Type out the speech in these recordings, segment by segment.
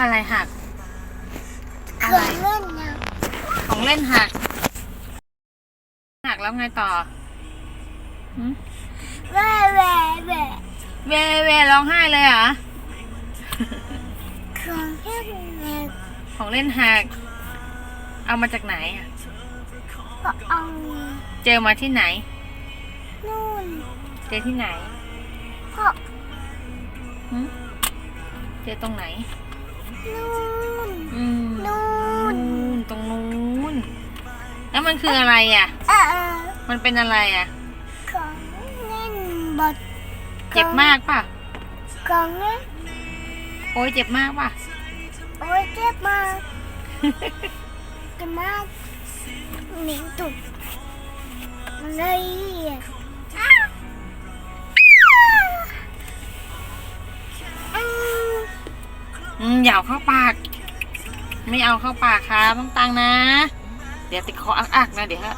อะไรหักเคอะไรรื่องเล่นนะของเล่นหัก หักแล้วไงต่อหึแหว่แหว่แหว่เวเวร้องไห้เลยเหรอเครื่องเล่นนะของเล่นหัก เอามาจากไหนอะก็เอาเจอมาที่ไหน นู่นเจอที่ไหนก็หึเจอตรงไหน นู่นอืมนู่นนูนตรงนู้นแล้วมันคืออะไรอะเออมันเป็นอะไรอะ ของเล่นบดเจ็บมากป่ะ ของเล่นโอ้ยเจ็บมากป่ะ โอ้ยเจ็บมากเจ็บมากหนิงตุกมันเลย อืมอย่าเอาเข้าปาก ไม่เอาเข้าปากครับต้องตังนะ เดี๋ยวติดคออักๆนะเดี๋ยวฮะ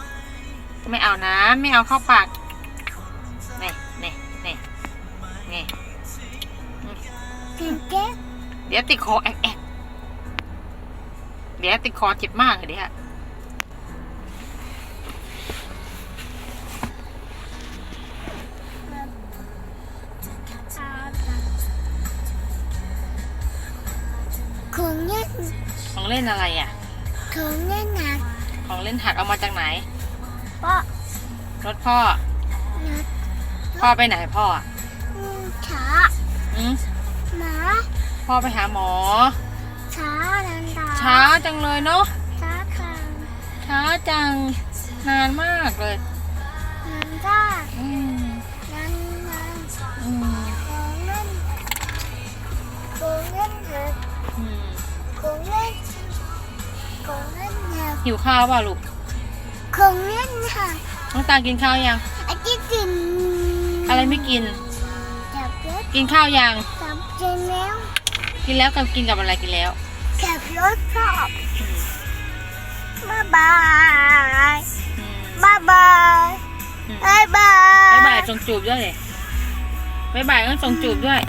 ไม่เอานะ ไม่เอาเข้าปากนี่นี่นี่นี่กินเจ๊กเดี๋ยวติดคอแอกแอกเดี๋ยวติดคอเจ็บมากเลยเดี๋ยว เล่นอะไรอะ ของเล่นหนักของเล่นหักเอามาจากไหนเพราะรถพ่อนักพ่อไปไหนพ่ออะช้าอืมหมาพ่อไปหาหมอ ช้านันดาช้าจังเลยเนาะ ช้าทางช้าจัง นานมากเลยนันด้าอืมนัน หนักหิวข้าวเปล่าลูกของเล่นหนักน้องตาลกินข้าวยังไอ้ที่กินอะไรไม่กิน จับรถกินข้าวยัง จับเจนแล้วกินแล้วกับกินกับอะไรกินแล้วขับรถชอบอืมบ๊ายบายอืมบ๊ายบายอืมบ๊ายบายบ๊ายบายส่งจูบด้วยเลยบ๊ายบายต้องส่งจูบด้วย